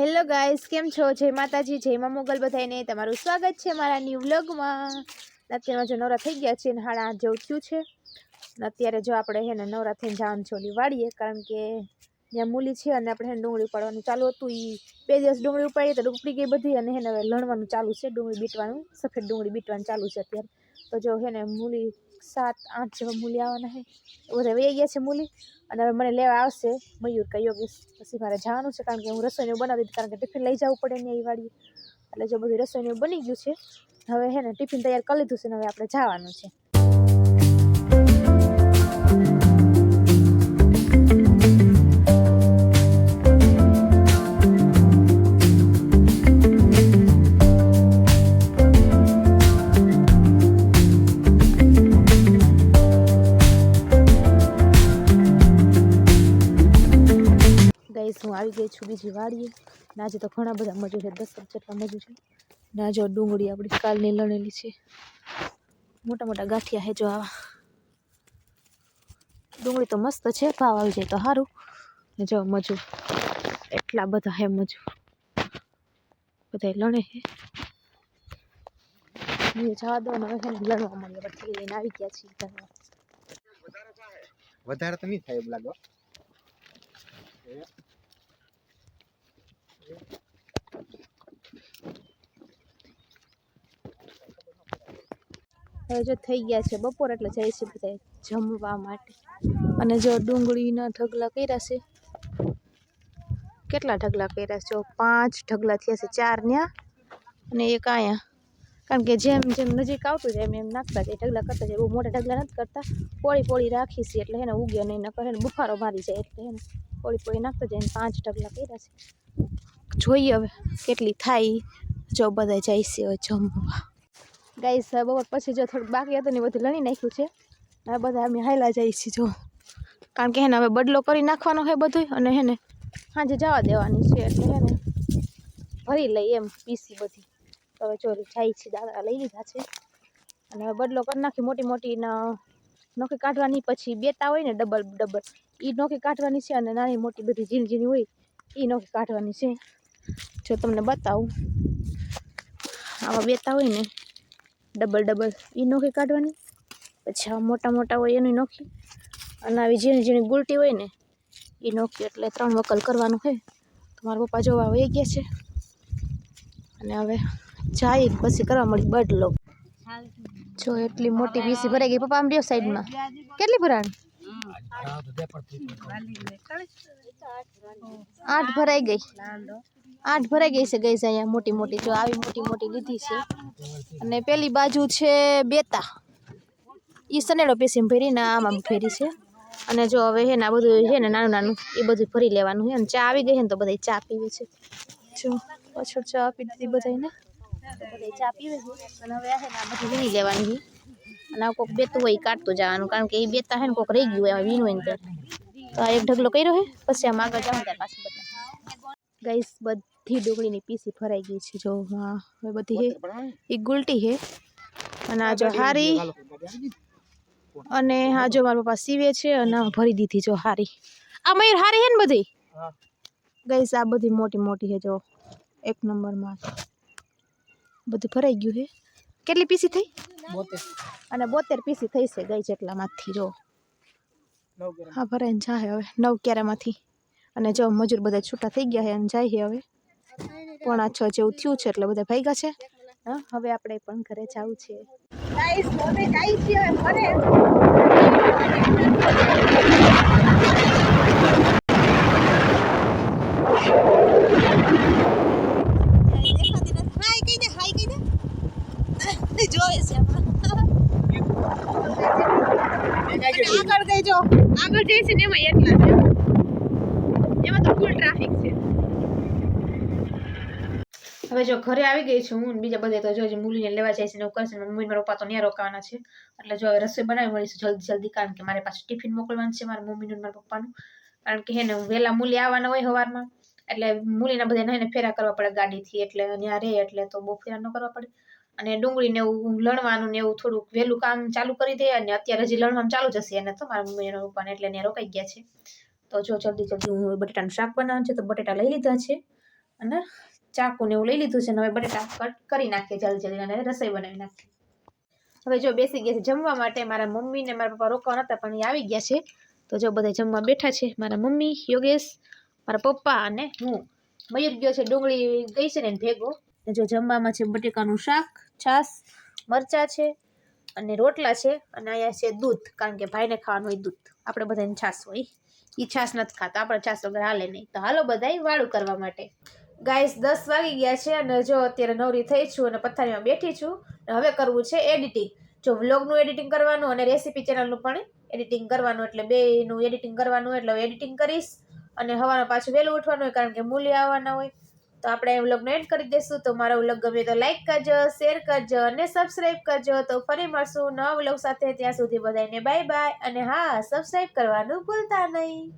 Hello guys કેમ છો? જય માતાજી, જય મા મોગલ બધાને તમારું સ્વાગત છે મારા ન્યૂ વ્લોગમાં અત્યારમાં જો નવરા થઈ ગયા છે ને હાડા આઠ જેવું થયું છે. અને અત્યારે જો આપણે હે ને નવરા થઈને જવાનું છે ઓલી વાડીએ કારણ કે જ્યાં મૂલી છે અને આપણે ડુંગળી ઉપાડવાનું ચાલુ હતું. એ બે દિવસ ડુંગળી ઉપાડીએ તો ઉપડી ગઈ બધી અને હે ને હવે લણવાનું ચાલુ છે. ડુંગળી બીટવાનું, સફેદ ડુંગળી બીટવાનું ચાલુ છે અત્યારે. તો જો છે ને મૂલી સાત, આઠ જેવા મૂલી આવવાના છે બધા વહી ગયા છે મૂલી. અને હવે મને લેવા આવશે. મયુર કે યોગેશ, પછી મારે જવાનું છે કારણ કે હું રસોઈને બનાવી દીધી કારણ કે ટિફિન લઈ જવું પડે ને એ વાડીએ એટલે જો બધું રસોઈને બની ગયું છે, હવે છે ને ટિફિન તૈયાર કરી લીધું છે ને હવે આપણે જવાનું છે. આવી ગઈ છું બીજી વાડીએ. ને આજે તો ઘણા બધા મજૂર છે, દસ જેટલા મજૂર છે. ને આજે ડુંગળી આપણી કાલની લણેલી છે. મોટા મોટા ગાંઠિયા હે જો આવા. ડુંગળી તો મસ્ત છે, ભાવ આવી જાય તો સારું ને જો મજૂર, એટલા બધા હે મજૂર. બધા લણે હે જવા દો ને હવે લણવા માંગે પછી લઈને આવી ગયા છીએ ઘરમાં. વધારે તો નહીં થાય એવું હવે જો થઈ ગયા છે બપોર એટલે જાય છે બધા જમવા માટે. અને જો ડુંગળીના ઢગલા કર્યા છે. કેટલા ઢગલા કર્યા છે? પાંચ ઢગલા થયા છે, ચાર ન્યા અને એક અહીંયા કારણ કે જેમ જેમ નજીક આવતું જાય એમ એમ નાખતા જાય, ઢગલા કરતા જાય. બહુ મોટા ઢગલા નથી કરતા. પોળી પોળી રાખી છે એટલે એને ઉગ્યો નહીં, નકર એને બુફારો મારી જાય એટલે એને પોળી પોળી નાખતા જાય પાંચ ઢગલા કર્યા છે. જોઈએ હવે કેટલી થાય જો બધા છે હવે જમવા. ગાઈસ બપોર પછી જો થોડુંક બાકી હતું ને બધું લણી નાખ્યું છે. હવે બધા અમે હાયલા જઈએ છીએ જો. કારણ કે હેને હવે બદલો કરી નાખવાનો છે બધું અને હેને સાંજે જવા દેવાની છે એટલે હેને ભરી લઈ એમ પીસી બધી. હવે જો જાય છે દાદા લઈ લીધા છે. અને હવે બદલો કરી નાખી મોટી મોટી ન- નોખી કાઢવાની પછી બેટા હોય ને ડબલ ડબલ એ નોખી કાઢવાની છે અને નાની મોટી બધી ઝીણ ઝીણી હોય એ નોખી કાઢવાની છે. જો તમને બતાવું. આવા બેતા હોય ને ડબલ ડબલ એ નોખી કાઢવાની. પછી આ મોટા મોટા હોય એની નોખી. અને આવી ઝીણી ઝીણી ગુલટી હોય ને એ નોખી. એટલે ત્રણ વકલ કરવાનું હોય તો મારા પપ્પા જોવા વહી ગયા છે. અને હવે જાય પછી કરવા મળી બદલો. જો એટલી મોટી પીસી ભરાઈ ગઈ પપ્પા આમ રહ્યો સાઈડમાં. કેટલી ભરાણી? આઠ ભરાઈ ગઈ. આઠ ભરાઈ ગઈ છે ગઈ છે અહીંયા મોટી મોટી. જો આવી મોટી મોટી લીધી છે. અને પેલી બાજુ છે બેતા. એ સનેડો પેસી ભરીને આમાં ફેરી છે. અને જો હવે હે ને આ બધું છે ને નાનું નાનું એ બધું ભરી લેવાનું છે અને ચા આવી ગઈ છે ને તો બધા ચા પીવે છે. જો પાછળ ચા આપી દીધી બધાને બધા ચા પીવે છે. અને હવે છે ને આ બધું વીણી લેવાની છે અને આ કોઈક બેતું હોય કાઢતું જવાનું. કારણ કે એ બેતા છે ને કોઈક રહી ગયું એમાં વીણું હોય ને તો. આ એક ઢગલો કર્યો છે પછી આમ આગળ જવાનું ત્યારે પાછું ગઈસ બધી ડુંગળીની પીસી ભરાઈ ગઈ છે. જો હા હવે બધી હે એ ગુલટી છે અને આ જો હારી અને આ જો મારા પપ્પા સીવે છે અને ભરી દીધી જો હારી. આ મયુર હારી હે ને બધી. ગઈસ આ બધી મોટી મોટી છે જો. એક નંબરમાં. બધું ભરાઈ ગયું હે. કેટલી પીસી થઈ? અને બોતેર પીસી થઈ છે ગઈ જેટલામાંથી જો. હા ભરાઈને જાય હવે. નવ ક્યારામાંથી અને જો મજૂર બધા છૂટા થઈ ગયા છે અને જાય છે હવે. પોણા છ જેવું થયું છે એટલે બધા ભાગ્યા છે. હવે આપણે પણ ઘરે જવું છે. આગળ ગઈ જો આગળ જઈ છે. ને એમાં એટલા એમાં તો ફૂલ ટ્રાફિક છે. હવે જો ઘરે આવી ગઈ છું હું બીજા બધા, તો જો મૂલીને લેવા જાય છે ને કરશે મમ્મી મારા પપ્પા તો ત્યાં રોકાવાના છે. એટલે જો હવે રસોઈ બનાવી મળીશું જલ્દી જલ્દી, કારણ કે મારે પાછું ટિફિન મોકલવાનું છે મારા મમ્મીનું મારા પપ્પાનું. કારણ કે હે ને વહેલા મૂલી આવવાના હોય સવારમાં એટલે મૂલીના બધા એને ફેરા કરવા પડે ગાડીથી, એટલે ત્યાં રહે એટલે તો બહુ ફેરા ન કરવા પડે. અને ડુંગળી ને એવું લણવાનું ને એવું થોડુંક વહેલું કામ ચાલુ કરી દે, અને અત્યારે હજી લણવાનું ચાલુ જ હશે એને તો મારા મમ્મી પપ્પાને, એટલે ત્યાં રોકાઈ ગયા છે. તો જો જલ્દી જલ્દી હું બટેટાનું શાક બનાવવાનું છે તો બટેટા લઈ લીધા છે અને ચાકુને એવું લઈ લીધું છે અને હવે બટેટા કટ કરી નાખીએ જલ્દી જલ્દી અને રસોઈ બનાવી નાખીએ. હવે જો બેસી ગયા છે જમવા માટે મારા મમ્મી ને મારા પપ્પા રોકવાના હતા પણ એ આવી ગયા છે. તો જો બધા જમવા બેઠા છે મારા મમ્મી, યોગેશ, મારા પપ્પા અને હું. મયુર ગયો છે, ડુંગળી ગઈ છે ને ભેગો. જો જમવામાં છે બટેકાનું શાક, છાશ, મરચાં છે અને રોટલા છે અને અહીંયા છે દૂધ, કારણ કે ભાઈને ખાવાનું હોય દૂધ. આપણે બધાને છાશ હોય. એ છાશ નથી ખાતા, આપણે છાશ વગર હાલે નહીં. તો હાલો બધાય વાળું કરવા માટે. ગાઈસ દસ વાગી ગયા છે અને જો અત્યારે નવરી થઈ છું અને પથારીમાં બેઠી છું હવે કરવું છે એડિટિંગ જો વ્લોગનું એડિટિંગ કરવાનું અને રેસીપી ચેનલનું પણ એડિટિંગ કરવાનું, એટલે બેનું એડિટિંગ કરવાનું એટલે એડિટિંગ કરીશ. અને હવાનું પાછું વહેલું ઉઠવાનું હોય, કારણ કે મૂલ્ય આવવાના હોય. તો આપણે એ વ્લોગને એડ કરી દઈશું. તો મારો વ્લોગ ગમે તો લાઈક કરજો શેર કરજો અને સબસ્ક્રાઈબ કરજો. તો ફરી મળશું નવા વ્લોગ સાથે ત્યાં સુધી બધાને બાય બાય અને હા સબસ્ક્રાઈબ કરવાનું ભૂલતા નહીં.